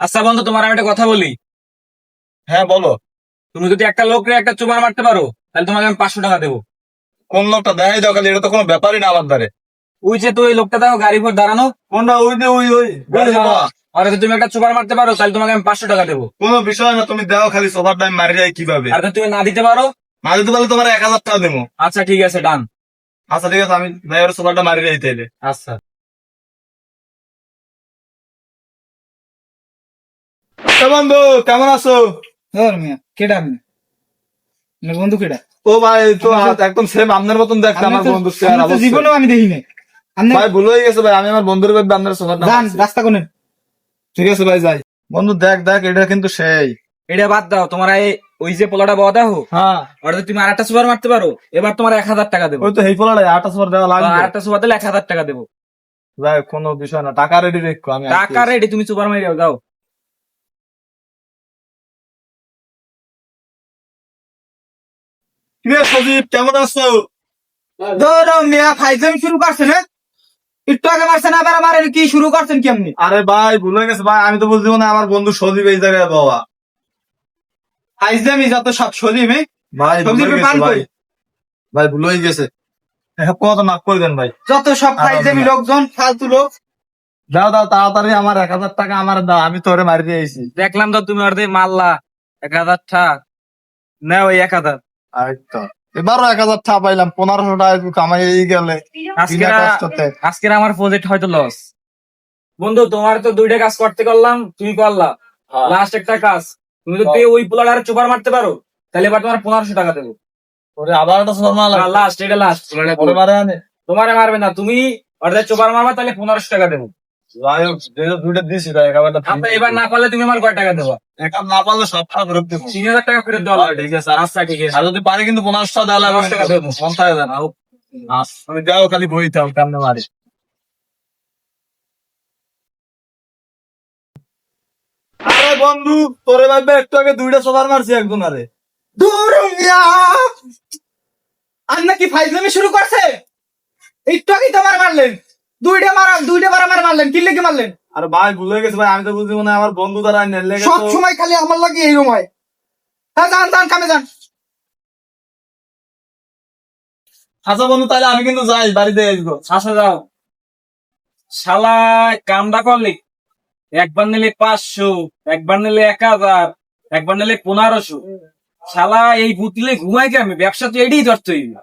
আচ্ছা বন্ধু তোমার আমি একটা কথা বলি। হ্যাঁ বলো। তুমি যদি একটা লোকরে একটা চুমার মারতে পারো তাহলে তোমাকে আমি পাঁচশো টাকা দেবো। কোন লোকটা? দেখাই দাও এটা তো কোনো ব্যাপারই না আমার দ্বারে। ওই যে তো ওই লোকটা দেখো গাড়ি ভোর দাঁড়ানো। কোনটা? ওই যে ওই ওই আর যদি তুমি একটা চুপার মারতে পারো তাহলে তোমাকে আমি পাঁচশো টাকা দেবো। কোনো বিষয় না তুমি দাও খালি সোফার টাইম মারি যায় কীভাবে। আর তুমি না দিতে পারো? না দিতে পারলে তোমার এক হাজার টাকা দেবো। আচ্ছা ঠিক আছে ডান আচ্ছা ঠিক আছে আমি ড্রাইভার সোফারটা মারি যাই তাইলে। আচ্ছা। বন্ধু কেমন আছো? ধর মিয়া কেডা আপনি? আপনার বন্ধু কেডা? ও ভাই তো একদম সেম আপনার মতন দেখতে আমার বন্ধু জীবনেও আমি দেখি নাই। ভাই ভুল হয়ে গেছে ভাই আমি আমার বন্ধুর আপনার রাস্তা কোনে ঠিক আছে ভাই যাই। বন্ধু দেখ দেখ এটা কিন্তু সেই। এটা বাদ দাও তোমার এই ওই যে পোলাটা বাবা দেখো? হ্যাঁ। আর যদি তুমি একটা সুপার মারতে পারো এবার তোমার এক হাজার টাকা দেবো। ওই তো হেই ফলাটা আটা সোফার দেওয়া লাগবে। একটা সুপার দিলে এক হাজার টাকা দেবো। যাই কোনো বিষয় না টাকা রেডি রেখো আমি টাকা রেডি তুমি সুপার মারিও যাও কি রে সজীব কেমন আছো? ধর মিয়া শুরু করছেন? একটু আগে মারছেন আবার আমার কি শুরু করছেন কি আপনি আরে ভাই ভুল হয়ে গেছে ভাই আমি তো বলছি না আমার বন্ধু সজীব এই জায়গায় বাবা। যত সব সলিম হ্যাঁ? ভাই ভুল হয়ে গেছে পান ভাই। কই? ভাই ভুল গেছে। এসব কথা মাফ করে দেন ভাই। যত সব ফাইজলামি লোকজন ফালতু লোক। দাও দাও তাড়াতাড়ি আমার এক হাজার টাকা আমার দাও আমি তোরে মারি দিয়েছি। দেখলাম তো তুমি ওর দিয়ে মারলা। এক হাজার টাকা না ওই এক হাজার। আচ্ছা এবারও এক হাজার টাকা পাইলাম পনেরোশো টাকা কামাই গেলে আজকে আজকের আমার প্রজেক্ট হয়তো লস বন্ধু তোমার তো দুইটা কাজ করতে করলাম তুমি করলা লাস্ট একটা কাজ তুমি যদি ওই পোলার চোপার মারতে পারো তাহলে এবার তোমার পনেরোশো টাকা দেবো। ওরে আবার একটা শর্মা লাগে লাস্ট এটা লাস্ট তোমারে মারবে না তুমি ওদের চোপার মারবা তাহলে পনেরোশো টাকা দেবো। দুইটা দিছি তাই একেবারে এবার না পারলে তুমি আমার কয় টাকা দেবো? একা না পারলে সব টাকা ফেরত দেবো। তিন হাজার টাকা ফেরত দেওয়া ঠিক আছে আচ্ছা ঠিক আছে। আর যদি পারি কিন্তু পনেরোশো দেওয়া লাগবে টাকা দেবো। পঞ্চাশ হাজার আমি যাও খালি বই থাও কেমনে মারি? আরে বন্ধু তোরে ভাববে একটু আগে দুইটা সোফার মারছি একজন আরে। দূর মিয়া আপনি কি ফাইজলামি শুরু করছে? একটু আগে তোমার মারলেন। দুইটা মারা দুইটা মারা মারা মারলেন কি লেগে মারলেন? আরে ভাই ভুলে গেছে ভাই আমি তো বুঝছি মনে আমার বন্ধু দ্বারা সব সময় খালি আমার লাগে এইরকম হয়। হ্যাঁ যান যান কামে যান। আচ্ছা বন্ধু তাহলে আমি কিন্তু যাই বাড়িতে আসব আসা যাও। শালা কামটা করলি? একবার নিলে পাঁচশো একবার নিলে এক হাজার একবার নিলে পনেরোশো। শালা এই বুতলে ঘুমাই কে আমি ব্যবসা তো এটাই ধরতে হইবে